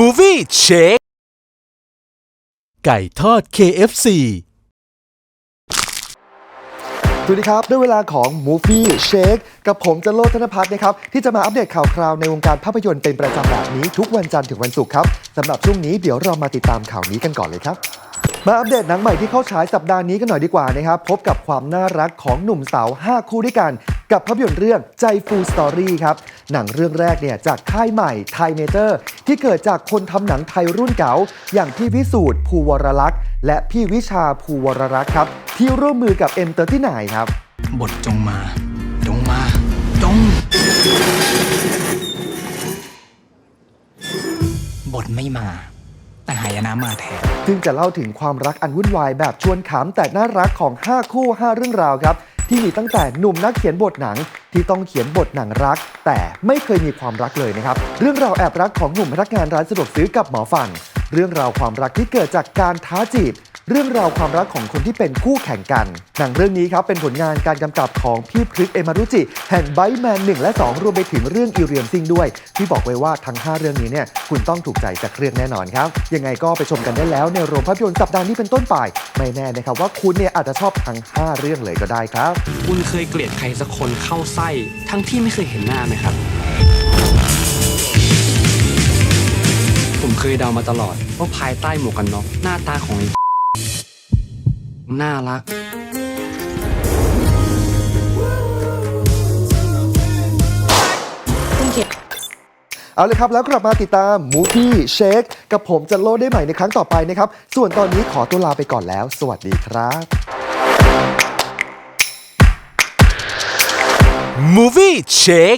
Movie Check ไก่ทอด KFC สวัสดีครับ ด้วยเวลาของ Movie Shake กับผมจันโลธนพัฒน์นะครับ ที่จะมาอัปเดตข่าวคราวในวงการภาพยนตร์เป็นประจำแบบนี้ทุกวันจันทร์ถึงวันศุกร์ครับสำหรับช่วงนี้เดี๋ยวเรามาติดตามข่าวนี้กันก่อนเลยครับ มาอัปเดตหนังใหม่ที่เข้าฉายสัปดาห์นี้กันหน่อยดีกว่านะครับ พบกับความน่ารักของหนุ่มสาว 5 คู่ด้วยกัน กับภาพยนตร์เรื่องใจฟูสตอรี่ครับ หนังเรื่องแรกเนี่ยจากค่ายใหม่ไทยเมเจอร์ ที่เกิดจากคนทำหนังไทยรุ่นเก่า อย่างพี่วิสูตรภูวรลักษณ์ และพี่วิชาภูวรรักษ์ครับ ที่ร่วมมือกับ M39 ครับ บทจงมา จงมา จง บทไม่มา แต่หายนะมาแทนซึ่งจะเล่าถึงความรักอันวุ่นวายแบบชวนขำแต่น่ารักของ 5 คู่ 5 เรื่องราวครับ ที่มีตั้งแต่หนุ่มนักเขียนบทหนัง ที่ต้องเขียนบทหนังรัก แต่ไม่เคยมีความรักเลยนะครับ เรื่องราวแอบรักของหนุ่มพนักงานร้านสะดวกซื้อกับหมอฟัน เรื่องราวความรักที่เกิดจากการท้าจีบ เรื่องราวความรักของคนที่เป็นคู่แข่งกัน หนังเรื่องนี้ครับเป็นผลงานการกำกับของพี่พฤกเอมารุจิ แห่งไบแมน1และ 2 รวมไปถึงเรื่องอีเรียมซิงด้วย ที่บอกไว้ว่าทั้ง 5 เรื่องนี้เนี่ยคุณต้องถูกใจจากเรื่องแน่นอนครับ ยังไงก็ไปชมกันได้แล้วในโรงภาพยนตร์สัปดาห์นี้เป็นต้นไป ไม่แน่นะครับว่าคุณเนี่ยอาจจะชอบทั้ง 5 เรื่องเลยก็ได้ครับ คุณเคยเกลียดใครสักคนเข้าไส้ทั้งที่ไม่เคยเห็นหน้าไหมครับ ผมเคยเดามาตลอดว่าภายใต้หมวกกันน็อกหน้าตาของไอ้น่ารัก เอาเลยครับแล้วกลับมาติดตาม Movie Shake กับผมจันโลได้ใหม่ในครั้งต่อไปนะครับ ส่วนตอนนี้ขอตัวลาไปก่อนแล้ว สวัสดีครับ Movie Check